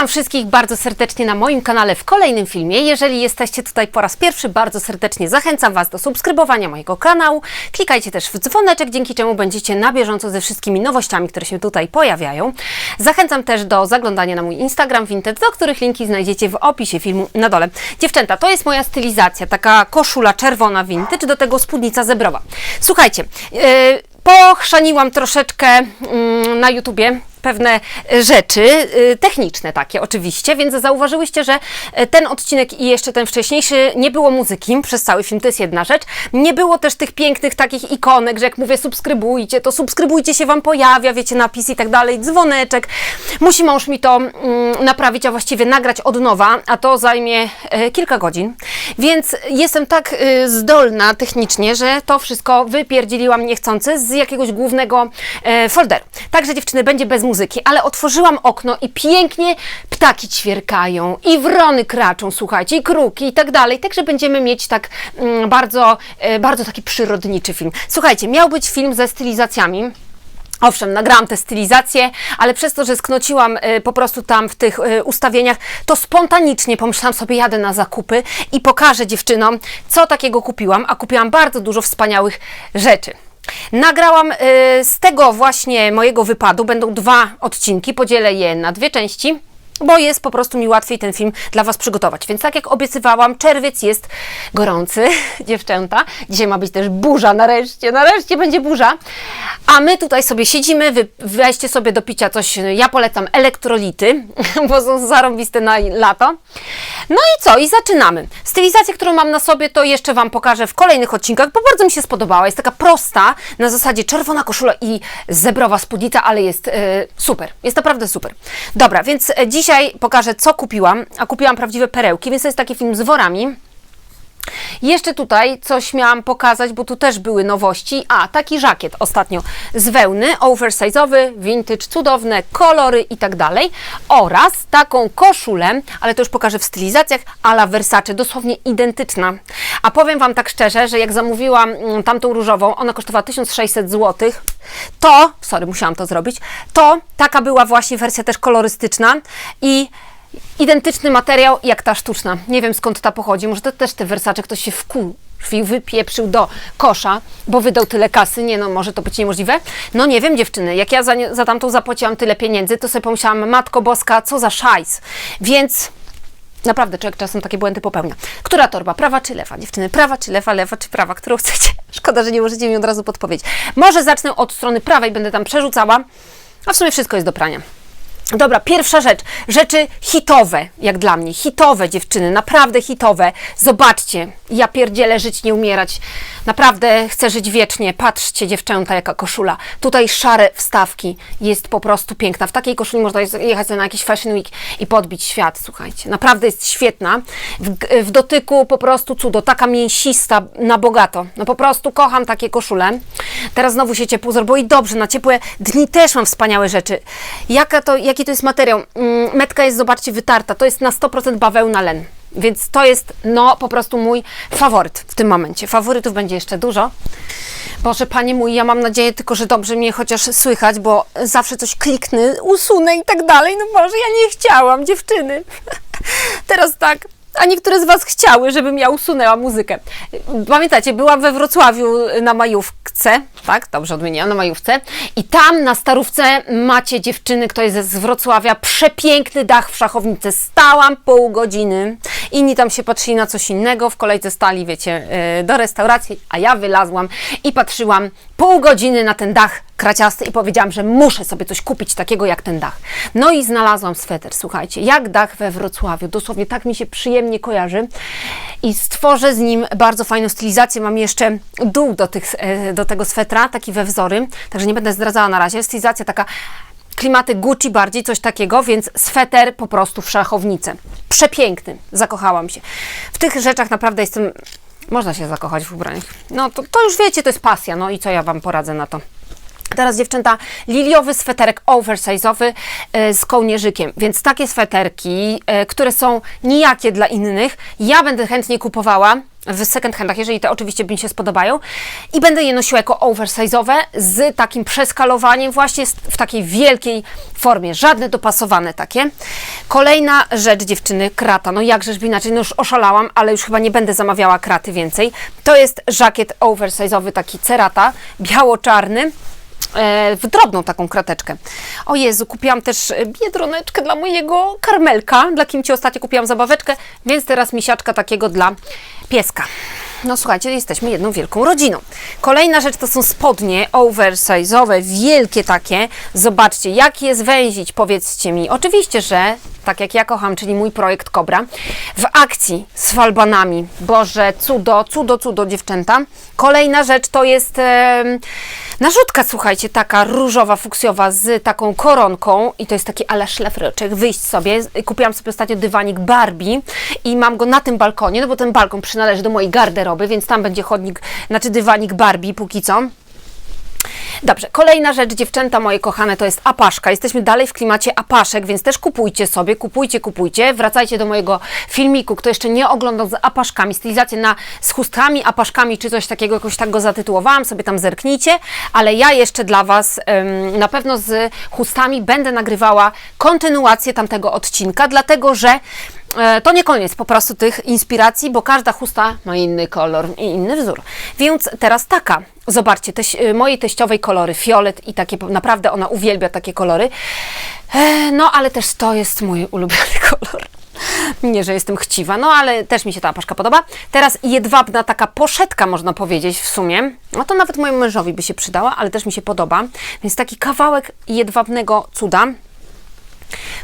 Witam wszystkich bardzo serdecznie na moim kanale w kolejnym filmie. Jeżeli jesteście tutaj po raz pierwszy, bardzo serdecznie zachęcam Was do subskrybowania mojego kanału. Klikajcie też w dzwoneczek, dzięki czemu będziecie na bieżąco ze wszystkimi nowościami, które się tutaj pojawiają. Zachęcam też do zaglądania na mój Instagram Vinted, do których linki znajdziecie w opisie filmu na dole. Dziewczęta, to jest moja stylizacja, taka koszula czerwona vintage, do tego spódnica zebrowa. Słuchajcie, yy, pochrzaniłam troszeczkę mm, na YouTubie pewne e, rzeczy, y, techniczne takie oczywiście, więc zauważyłyście, że e, ten odcinek i jeszcze ten wcześniejszy nie było muzyki przez cały film, to jest jedna rzecz. Nie było też tych pięknych takich ikonek, że jak mówię subskrybujcie, to subskrybujcie się Wam pojawia, wiecie, napis i tak dalej, dzwoneczek. Musi mąż mi to mm, naprawić, a właściwie nagrać od nowa, a to zajmie e, kilka godzin, więc jestem tak zdolna technicznie, że to wszystko wypierdzieliłam niechcący z jakiegoś głównego e, folderu. Także dziewczyny, będzie bez muzyki, ale otworzyłam okno i pięknie ptaki ćwierkają i wrony kraczą, słuchajcie, i kruki i tak dalej. Także będziemy mieć tak mm, bardzo, e, bardzo taki przyrodniczy film. Słuchajcie, miał być film ze stylizacjami. Owszem, nagrałam te stylizacje, ale przez to, że sknociłam y, po prostu tam w tych y, ustawieniach, to spontanicznie pomyślałam sobie, jadę na zakupy i pokażę dziewczynom, co takiego kupiłam, a kupiłam bardzo dużo wspaniałych rzeczy. Nagrałam y, z tego właśnie mojego wypadu, będą dwa odcinki, podzielę je na dwie części bo jest po prostu mi łatwiej ten film dla Was przygotować. Więc tak jak obiecywałam, czerwiec jest gorący, dziewczęta. Dzisiaj ma być też burza, nareszcie, nareszcie będzie burza. A my tutaj sobie siedzimy, wy, weźcie sobie do picia coś, ja polecam elektrolity, bo są zarąbiste na lato. No i co? I zaczynamy. Stylizację, którą mam na sobie, to jeszcze Wam pokażę w kolejnych odcinkach, bo bardzo mi się spodobała. Jest taka prosta, na zasadzie czerwona koszula i zebrowa spódnica, ale jest e, super. Jest naprawdę super. Dobra, więc e, dzisiaj Dzisiaj pokażę, co kupiłam, a kupiłam prawdziwe perełki, więc to jest taki film z worami. Jeszcze tutaj coś miałam pokazać, bo tu też były nowości. A, taki żakiet ostatnio z wełny, oversize'owy, vintage, cudowne kolory i tak dalej. Oraz taką koszulę, ale to już pokażę w stylizacjach, ala Versace, dosłownie identyczna. A powiem Wam tak szczerze, że jak zamówiłam mm, tamtą różową, ona kosztowała 1600 zł, to, sorry, musiałam to zrobić, to taka była właśnie wersja też kolorystyczna i identyczny materiał jak ta sztuczna. Nie wiem skąd ta pochodzi. Może to też te wersacze ktoś się wkuł wypieprzył do kosza, bo wydał tyle kasy. Nie no, może to być niemożliwe. No nie wiem, dziewczyny, jak ja za, nie, za tamtą zapłaciłam tyle pieniędzy, to sobie pomyślałam, Matko Boska, co za szajs. Więc naprawdę człowiek czasem takie błędy popełnia. Która torba, prawa czy lewa? Dziewczyny, prawa czy lewa, lewa czy prawa? Którą chcecie? Szkoda, że nie możecie mi od razu podpowiedzieć. Może zacznę od strony prawej, będę tam przerzucała, a w sumie wszystko jest do prania. Dobra, pierwsza rzecz. Rzeczy hitowe, jak dla mnie. Hitowe dziewczyny, naprawdę hitowe. Zobaczcie, ja pierdzielę żyć, nie umierać. Naprawdę chcę żyć wiecznie. Patrzcie, dziewczęta, jaka koszula. Tutaj szare wstawki. Jest po prostu piękna. W takiej koszuli można jechać na jakiś Fashion Week i podbić świat, słuchajcie. Naprawdę jest świetna. W, w dotyku po prostu cudo. Taka mięsista, na bogato. No po prostu kocham takie koszule. Teraz znowu się ciepło zrobiło i dobrze, na ciepłe dni też mam wspaniałe rzeczy. Jaka to, jaki to jest materiał? Mm, metka jest, zobaczcie, wytarta. To jest na 100% bawełna len. Więc to jest, no, po prostu mój faworyt w tym momencie. Faworytów będzie jeszcze dużo. Boże, Panie mój, ja mam nadzieję tylko, że dobrze mnie chociaż słychać, bo zawsze coś kliknę, usunę i tak dalej. No Boże, ja nie chciałam, dziewczyny. Teraz tak, a niektóre z Was chciały, żebym ja usunęła muzykę. Pamiętacie, byłam we Wrocławiu na majówce, tak? Dobrze odmieniłam, na majówce. I tam na starówce macie dziewczyny, kto jest z Wrocławia, przepiękny dach w szachownicy. Stałam pół godziny. Inni tam się patrzyli na coś innego, w kolejce stali, wiecie, y, do restauracji, a ja wylazłam i patrzyłam pół godziny na ten dach kraciasty i powiedziałam, że muszę sobie coś kupić takiego jak ten dach. No i znalazłam sweter, słuchajcie, jak dach we Wrocławiu, dosłownie tak mi się przyjemnie kojarzy i stworzę z nim bardzo fajną stylizację. Mam jeszcze dół do, tych, e, do tego swetra, taki we wzory, także nie będę zdradzała na razie. Stylizacja taka klimaty Gucci bardziej, coś takiego, więc sweter po prostu w szachownicę. Przepiękny, zakochałam się. W tych rzeczach naprawdę jestem, można się zakochać w ubraniach. No to, to już wiecie, to jest pasja, no i co ja Wam poradzę na to. Teraz dziewczęta, liliowy sweterek oversize'owy e, z kołnierzykiem, więc takie sweterki, e, które są nijakie dla innych, ja będę chętnie kupowała w second handach, jeżeli te oczywiście mi się spodobają. I będę je nosiła jako oversize'owe z takim przeskalowaniem właśnie w takiej wielkiej formie, żadne dopasowane takie. Kolejna rzecz dziewczyny, krata, no jakżeż inaczej, no już oszalałam, ale już chyba nie będę zamawiała kraty więcej. To jest żakiet oversize'owy, taki cerata, biało-czarny, w drobną taką krateczkę. O Jezu, kupiłam też e, biedroneczkę dla mojego karmelka, dla kim Ci ostatnio kupiłam zabaweczkę, więc teraz misiaczka takiego dla pieska. No słuchajcie, jesteśmy jedną wielką rodziną. Kolejna rzecz to są spodnie oversize'owe, wielkie takie. Zobaczcie, jak je zwęzić, powiedzcie mi. Oczywiście, że tak jak ja kocham, czyli mój projekt Kobra, w akcji z falbanami. Boże, cudo, cudo, cudo, dziewczęta. Kolejna rzecz to jest em, narzutka, słuchajcie, taka różowa, fuksjowa z taką koronką i to jest taki ala szlafroczek, wyjść sobie. Kupiłam sobie ostatnio dywanik Barbie i mam go na tym balkonie, no bo ten balkon przynależy do mojej garderoby, więc tam będzie chodnik, znaczy dywanik Barbie póki co. Dobrze, kolejna rzecz, dziewczęta moje kochane, to jest apaszka. Jesteśmy dalej w klimacie apaszek, więc też kupujcie sobie, kupujcie, kupujcie. Wracajcie do mojego filmiku, kto jeszcze nie oglądał z apaszkami, stylizację na, z chustkami, apaszkami, czy coś takiego, jakoś tak go zatytułowałam, sobie tam zerknijcie, ale ja jeszcze dla Was em, na pewno z chustami będę nagrywała kontynuację tamtego odcinka, dlatego że To nie koniec po prostu tych inspiracji, bo każda chusta ma inny kolor i inny wzór. Więc teraz taka. Zobaczcie, teś, y, mojej teściowej kolory, fiolet i takie, naprawdę ona uwielbia takie kolory. E, No, ale też to jest mój ulubiony kolor. Nie, że jestem chciwa, no ale też mi się ta apaszka podoba. Teraz jedwabna taka poszetka, można powiedzieć w sumie. No to nawet mojemu mężowi by się przydała, ale też mi się podoba. Więc taki kawałek jedwabnego cuda.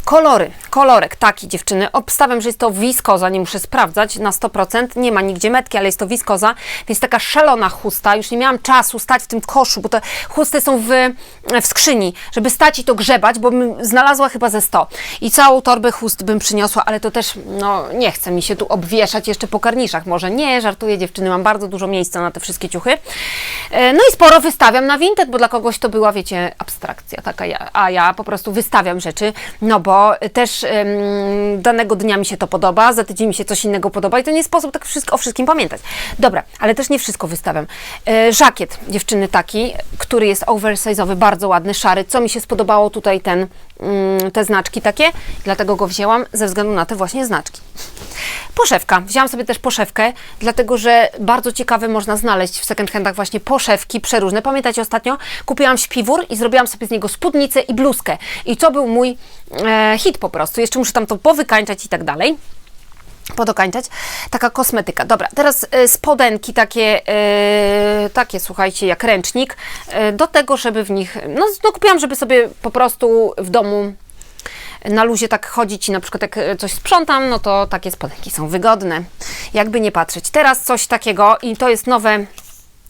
Kolory, kolorek taki dziewczyny. Obstawiam, że jest to wiskoza, nie muszę sprawdzać na 100%. Nie ma nigdzie metki, ale jest to wiskoza, więc taka szalona chusta. Już nie miałam czasu stać w tym koszu, bo te chusty są w, w skrzyni, żeby stać i to grzebać, bo bym znalazła chyba ze 100. I całą torbę chust bym przyniosła, ale to też, no nie chce mi się tu obwieszać jeszcze po karniszach. Może nie, żartuję dziewczyny, mam bardzo dużo miejsca na te wszystkie ciuchy. E, No i sporo wystawiam na Vinted, bo dla kogoś to była, wiecie, abstrakcja taka, a ja po prostu wystawiam rzeczy, no bo też em, danego dnia mi się to podoba, za tydzień mi się coś innego podoba i to nie sposób tak wszystko, o wszystkim pamiętać. Dobra, ale też nie wszystko wystawiam. E, żakiet dziewczyny taki, który jest oversize'owy, bardzo ładny, szary. Co mi się spodobało tutaj ten, te znaczki takie, dlatego go wzięłam ze względu na te właśnie znaczki. Poszewka. Wzięłam sobie też poszewkę, dlatego że bardzo ciekawe można znaleźć w second handach właśnie poszewki przeróżne. Pamiętacie ostatnio? Kupiłam śpiwór i zrobiłam sobie z niego spódnicę i bluzkę. I to był mój e, hit po prostu. Jeszcze muszę tam to powykańczać i tak dalej podokańczać. Taka kosmetyka. Dobra, teraz e, spodenki takie, e, takie słuchajcie, jak ręcznik, e, do tego, żeby w nich, no, no kupiłam, żeby sobie po prostu w domu na luzie tak chodzić i na przykład jak coś sprzątam, no to takie spodenki są wygodne. Jakby nie patrzeć. Teraz coś takiego i to jest nowe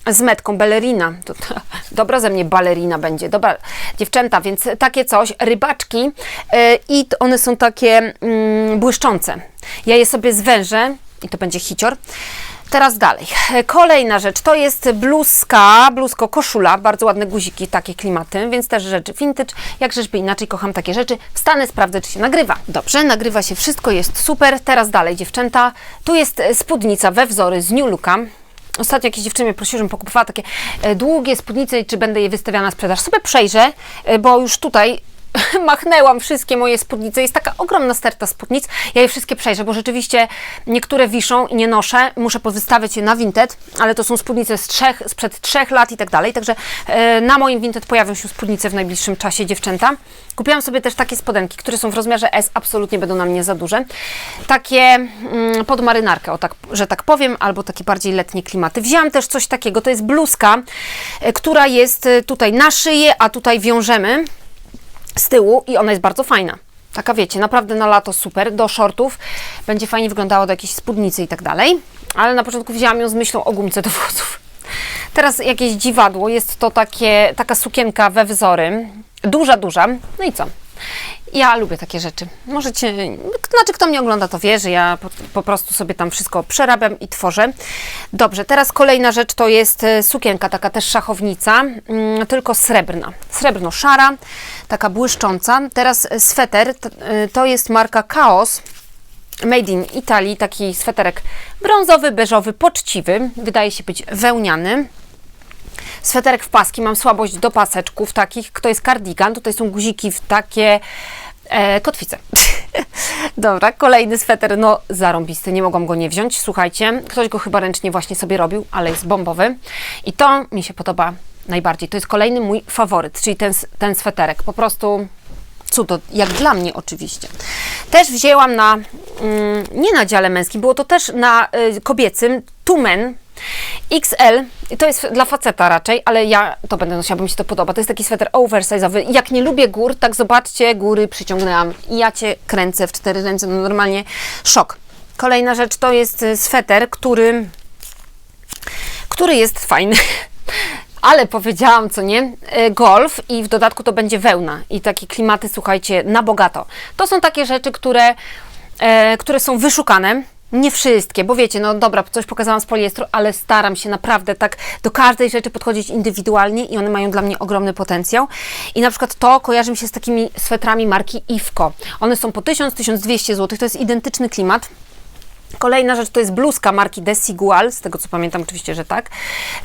z metką balerina. To, dobra ze mnie balerina będzie. Dobra, dziewczęta, więc takie coś, rybaczki e, i one są takie mm, błyszczące. Ja je sobie zwężę i to będzie hicior. Teraz dalej. Kolejna rzecz to jest bluzka, bluzko koszula, bardzo ładne guziki, takie klimaty, więc też rzeczy vintage. Jak żeby inaczej kocham takie rzeczy. Wstanę, sprawdzę, czy się nagrywa. Dobrze, nagrywa się wszystko, jest super. Teraz dalej, dziewczęta. Tu jest spódnica we wzory z New Looka. Ostatnio jakieś dziewczyny mnie prosiły, żebym pokupowała takie e, długie spódnice i czy będę je wystawiała na sprzedaż. Sobie przejrzę, e, bo już tutaj machnęłam wszystkie moje spódnice. Jest taka ogromna sterta spódnic. Ja je wszystkie przejrzę, bo rzeczywiście niektóre wiszą i nie noszę. Muszę powystawiać je na Vinted, ale to są spódnice z trzech, sprzed trzech lat i tak dalej. Także e, na moim Vinted pojawią się spódnice w najbliższym czasie, dziewczęta. Kupiłam sobie też takie spodenki, które są w rozmiarze S, absolutnie będą na mnie za duże. Takie mm, pod marynarkę, o tak, że tak powiem, albo takie bardziej letnie klimaty. Wzięłam też coś takiego, to jest bluzka, e, która jest e, tutaj na szyję, a tutaj wiążemy z tyłu i ona jest bardzo fajna. Taka wiecie, naprawdę na lato super, do shortów, będzie fajnie wyglądało do jakiejś spódnicy i tak dalej, ale na początku wzięłam ją z myślą o gumce do włosów. Teraz jakieś dziwadło, jest to takie, taka sukienka we wzory, duża, duża, no i co? Ja lubię takie rzeczy. Możecie, znaczy kto mnie ogląda, to wie, że ja po, po prostu sobie tam wszystko przerabiam i tworzę. Dobrze, teraz kolejna rzecz to jest e, sukienka, taka też szachownica, mm, tylko srebrna. Srebrno-szara, taka błyszcząca. Teraz e, sweter, e, to jest marka Chaos. Made in Italy, taki sweterek brązowy, beżowy, poczciwy. Wydaje się być wełniany. Sweterek w paski, mam słabość do paseczków takich. To jest kardigan, tutaj są guziki w takie e, kotwice. Dobra, kolejny sweter, no zarąbisty, nie mogłam go nie wziąć. Słuchajcie, ktoś go chyba ręcznie właśnie sobie robił, ale jest bombowy. I to mi się podoba najbardziej. To jest kolejny mój faworyt, czyli ten, ten sweterek. Po prostu cudo, jak dla mnie oczywiście. Też wzięłam na, mm, nie na dziale męskim, było to też na y, kobiecym, Tumen XL, to jest dla faceta raczej, ale ja to będę nosiła, bo mi się to podoba. To jest taki sweter oversize'owy. Jak nie lubię gór, tak zobaczcie, góry przyciągnęłam i ja Cię kręcę w cztery ręce, no normalnie szok. Kolejna rzecz to jest y, sweter, który, który jest fajny. Ale powiedziałam, co nie, e, golf i w dodatku to będzie wełna i takie klimaty, słuchajcie, na bogato. To są takie rzeczy, które, e, które są wyszukane. Nie wszystkie, bo wiecie, no dobra, coś pokazałam z poliestru, ale staram się naprawdę tak do każdej rzeczy podchodzić indywidualnie i one mają dla mnie ogromny potencjał. I na przykład to kojarzy mi się z takimi swetrami marki Iwko. One są po 1000-1200 zł, to jest identyczny klimat. Kolejna rzecz to jest bluzka marki Desigual, z tego co pamiętam oczywiście, że tak.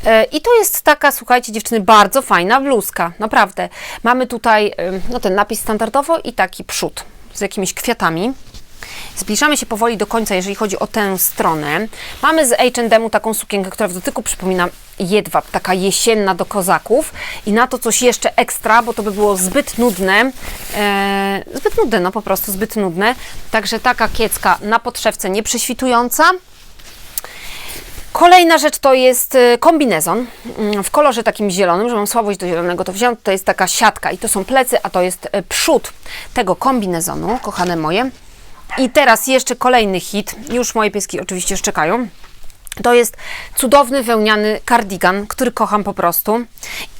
E, I to jest taka, słuchajcie dziewczyny, bardzo fajna bluzka, naprawdę. Mamy tutaj no, ten napis standardowo i taki przód z jakimiś kwiatami. Zbliżamy się powoli do końca, jeżeli chodzi o tę stronę. Mamy z H&M taką sukienkę, która w dotyku przypomina jedwab, taka jesienna do kozaków i na to coś jeszcze ekstra, bo to by było zbyt nudne, e, zbyt nudne, no po prostu zbyt nudne. Także taka kiecka na podszewce nieprześwitująca. Kolejna rzecz to jest e, kombinezon mm, w kolorze takim zielonym, że mam słabość do zielonego, to wziąłem, to jest taka siatka i to są plecy, a to jest e, przód tego kombinezonu, kochane moje. I teraz jeszcze kolejny hit, już moje pieski oczywiście szczekają. To jest cudowny wełniany kardigan, który kocham po prostu.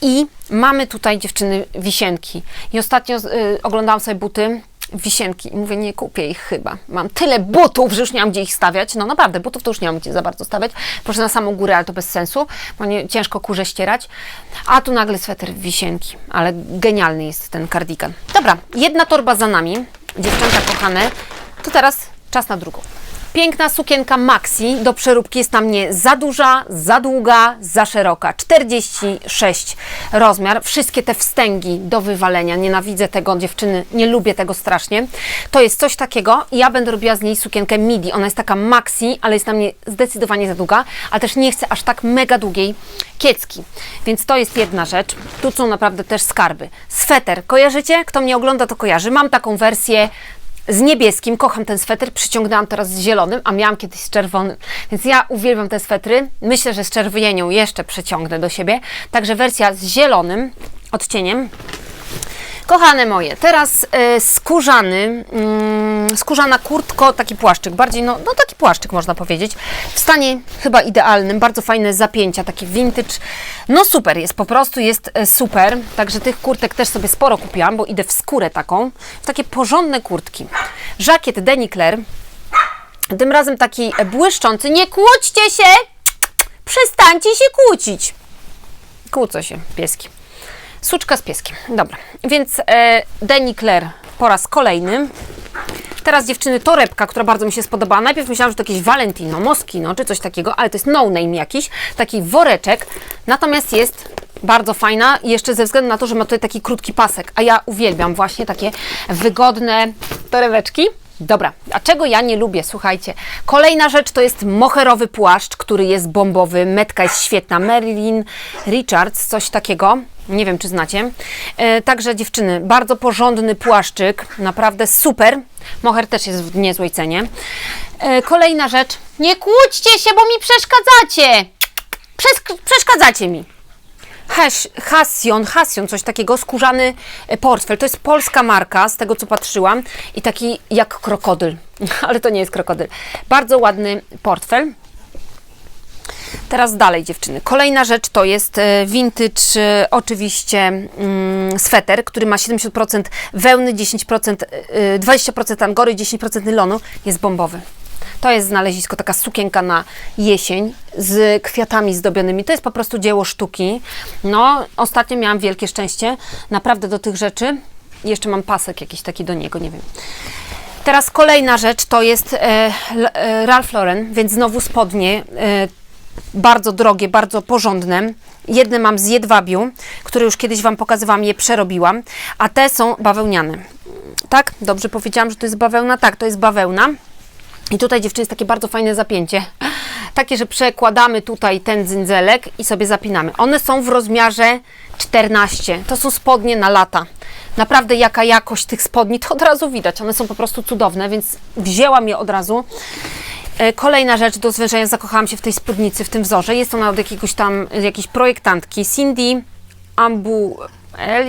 I mamy tutaj dziewczyny wisienki. I ostatnio y, oglądałam sobie buty wisienki i mówię, nie kupię ich chyba. Mam tyle butów, że już nie mam gdzie ich stawiać. No naprawdę, butów to już nie mam gdzie za bardzo stawiać. Proszę na samą górę, ale to bez sensu, bo nie, ciężko kurze ścierać. A tu nagle sweter wisienki, ale genialny jest ten kardigan. Dobra, jedna torba za nami, dziewczęta kochane. To teraz czas na drugą. Piękna sukienka maxi do przeróbki jest na mnie za duża, za długa, za szeroka. 46 rozmiar. Wszystkie te wstęgi do wywalenia. Nienawidzę tego, dziewczyny, nie lubię tego strasznie. To jest coś takiego i ja będę robiła z niej sukienkę midi. Ona jest taka maxi, ale jest na mnie zdecydowanie za długa, ale też nie chcę aż tak mega długiej kiecki. Więc to jest jedna rzecz. Tu są naprawdę też skarby. Sweter. Kojarzycie? Kto mnie ogląda, to kojarzy. Mam taką wersję z niebieskim, kocham ten sweter, przyciągnęłam teraz z zielonym, a miałam kiedyś z czerwonym, więc ja uwielbiam te swetry. Myślę, że z czerwienią jeszcze przeciągnę do siebie. Także wersja z zielonym odcieniem. Kochane moje, teraz e, skórzany, mm, skórzana kurtko, taki płaszczyk, bardziej, no, no taki płaszczyk można powiedzieć, w stanie chyba idealnym, bardzo fajne zapięcia, taki vintage, no super jest, po prostu jest e, super, także tych kurtek też sobie sporo kupiłam, bo idę w skórę taką, w takie porządne kurtki. Żakiet Deni Claire, tym razem taki błyszczący, nie kłóćcie się, przestańcie się kłócić. Kłócą się pieski. Suczka z pieskiem. Dobra, więc e, Deni Claire po raz kolejny. Teraz dziewczyny torebka, która bardzo mi się spodobała. Najpierw myślałam, że to jakieś Valentino, Moschino czy coś takiego, ale to jest no name jakiś, taki woreczek. Natomiast jest bardzo fajna jeszcze ze względu na to, że ma tutaj taki krótki pasek, a ja uwielbiam właśnie takie wygodne torebeczki. Dobra, a czego ja nie lubię? Słuchajcie, kolejna rzecz to jest moherowy płaszcz, który jest bombowy. Metka jest świetna. Marilyn Richards, coś takiego. Nie wiem, czy znacie. E, także dziewczyny, bardzo porządny płaszczyk, naprawdę super. Moher też jest w niezłej cenie. E, kolejna rzecz. Nie kłóćcie się, bo mi przeszkadzacie. Przes- przeszkadzacie mi. Hash, Hassion, Hassion, coś takiego, skórzany e, portfel. To jest polska marka, z tego co patrzyłam, i taki jak krokodyl, ale to nie jest krokodyl. Bardzo ładny portfel. Teraz dalej dziewczyny. Kolejna rzecz to jest e, vintage, e, oczywiście mm, sweter, który ma 70% wełny, 10%, e, 20% angory, 10% nylonu. Jest bombowy. To jest znalezisko, taka sukienka na jesień z kwiatami zdobionymi. To jest po prostu dzieło sztuki. No, ostatnio miałam wielkie szczęście naprawdę do tych rzeczy. Jeszcze mam pasek jakiś taki do niego, nie wiem. Teraz kolejna rzecz to jest e, e, Ralph Lauren, więc znowu spodnie. E, bardzo drogie, bardzo porządne. Jedne mam z jedwabiu, które już kiedyś Wam pokazywałam, je przerobiłam, a te są bawełniane. Tak? Dobrze powiedziałam, że to jest bawełna? Tak, to jest bawełna. I tutaj dziewczyny jest takie bardzo fajne zapięcie. Takie, że przekładamy tutaj ten dzynzelek i sobie zapinamy. One są w rozmiarze 14. To są spodnie na lata. Naprawdę jaka jakość tych spodni, to od razu widać. One są po prostu cudowne, więc wzięłam je od razu. E, Kolejna rzecz do zwężenia, zakochałam się w tej spódnicy, w tym wzorze. Jest ona od jakiegoś tam, jakiejś projektantki, Cindy Ambu,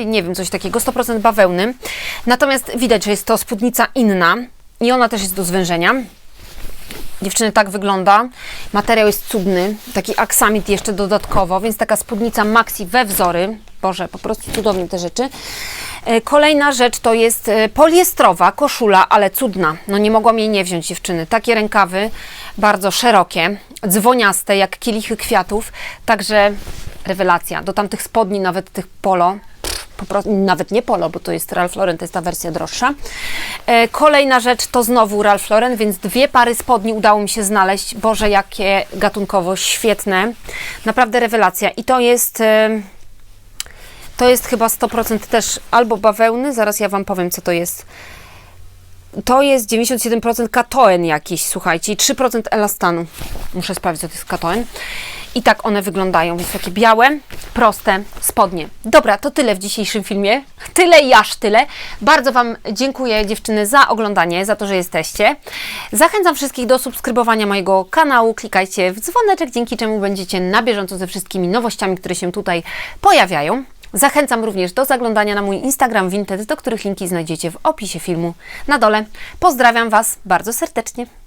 nie wiem, coś takiego, 100% bawełny. Natomiast widać, że jest to spódnica inna i ona też jest do zwężenia. Dziewczyny, tak wygląda. Materiał jest cudny, taki aksamit jeszcze dodatkowo, więc taka spódnica maxi we wzory. Boże, po prostu cudownie te rzeczy. E, Kolejna rzecz to jest e, poliestrowa koszula, ale cudna. No nie mogłam jej nie wziąć, dziewczyny. Takie rękawy, bardzo szerokie, dzwoniaste, jak kielichy kwiatów. Także rewelacja. Do tamtych spodni, nawet tych polo, po prostu, nawet nie polo, bo to jest Ralph Lauren, to jest ta wersja droższa. E, kolejna rzecz to znowu Ralph Lauren, więc dwie pary spodni udało mi się znaleźć. Boże, jakie gatunkowo świetne. Naprawdę rewelacja. I to jest... E, to jest chyba 100% też albo bawełny, zaraz ja Wam powiem, co to jest. To jest 97% katoen jakiś, słuchajcie, i 3% elastanu. Muszę sprawdzić, co to jest katoen. I tak one wyglądają, więc takie białe, proste spodnie. Dobra, to tyle w dzisiejszym filmie. Tyle i aż tyle. Bardzo Wam dziękuję dziewczyny za oglądanie, za to, że jesteście. Zachęcam wszystkich do subskrybowania mojego kanału. Klikajcie w dzwoneczek, dzięki czemu będziecie na bieżąco ze wszystkimi nowościami, które się tutaj pojawiają. Zachęcam również do zaglądania na mój Instagram Vinted, do których linki znajdziecie w opisie filmu na dole. Pozdrawiam Was bardzo serdecznie.